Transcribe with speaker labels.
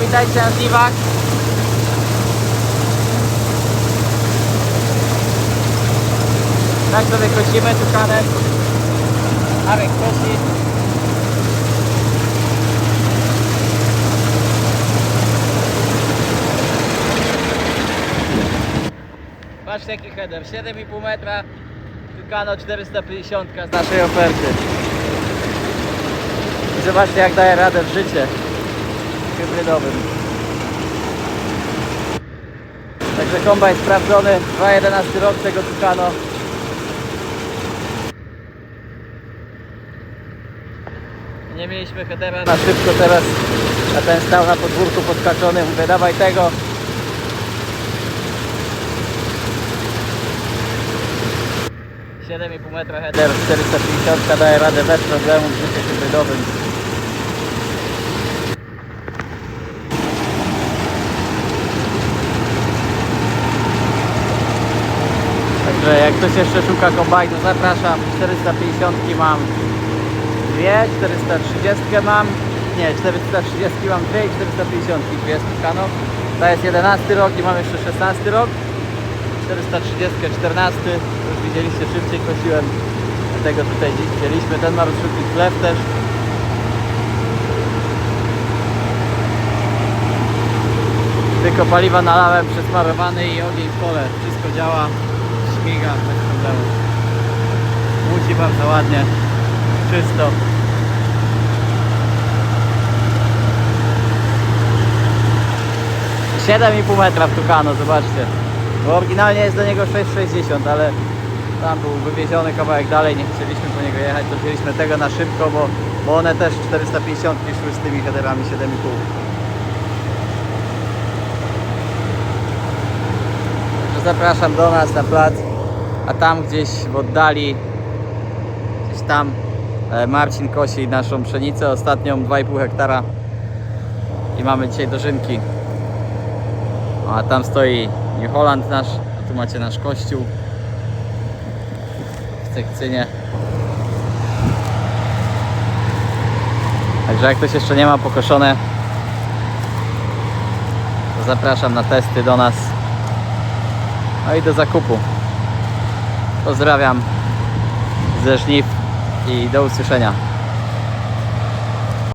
Speaker 1: Witajcie na Zliwach. Tak sobie kosimy tukanem. Arek kosi. Patrzcie jaki header, 7,5 metra, Tukano 450 z naszej oferty. I zobaczcie jak daje radę w życie hybrydowym. Także kombajn sprawdzony, 2.11 rok tego Tucano. Nie mieliśmy headera na szybko teraz, a ten stał na podwórku podskaczony, mówię dawaj tego. Siedem i pół metra header 450 daje radę bez problemu w życiu hybrydowym. Także jak ktoś jeszcze szuka kombajnu, zapraszam. 450 mam dwie, 430 mam, nie, 430 mam dwie i 450 dwie z Tucano. To jest 11 rok i mam jeszcze 16 rok. 430, 14, to już widzieliście szybciej kosiłem. Dlatego tutaj dziś wzięliśmy. Ten ma rozrzutnik chlew też. Tylko paliwa nalałem, przesmarowany i ogień w pole. Wszystko działa, śmiga bez problemu. Muci bardzo ładnie, czysto. Siedem i pół metra w Tucano, zobaczcie. Bo oryginalnie jest do niego 6,60, ale tam był wywieziony kawałek dalej, nie chcieliśmy po niego jechać, to wzięliśmy tego na szybko, bo, bo one też 450 szły z tymi headerami 7,5. Także zapraszam do nas na plac, a tam gdzieś w oddali, gdzieś tam e, Marcin kosi naszą pszenicę, ostatnią 2,5 hektara i mamy dzisiaj dożynki. O, a tam stoi New Holland nasz, a tu macie nasz kościół w sekcyjnie. Także jak ktoś jeszcze nie ma pokoszone, to zapraszam na testy do nas. No i do zakupu. Pozdrawiam ze żniw i do usłyszenia.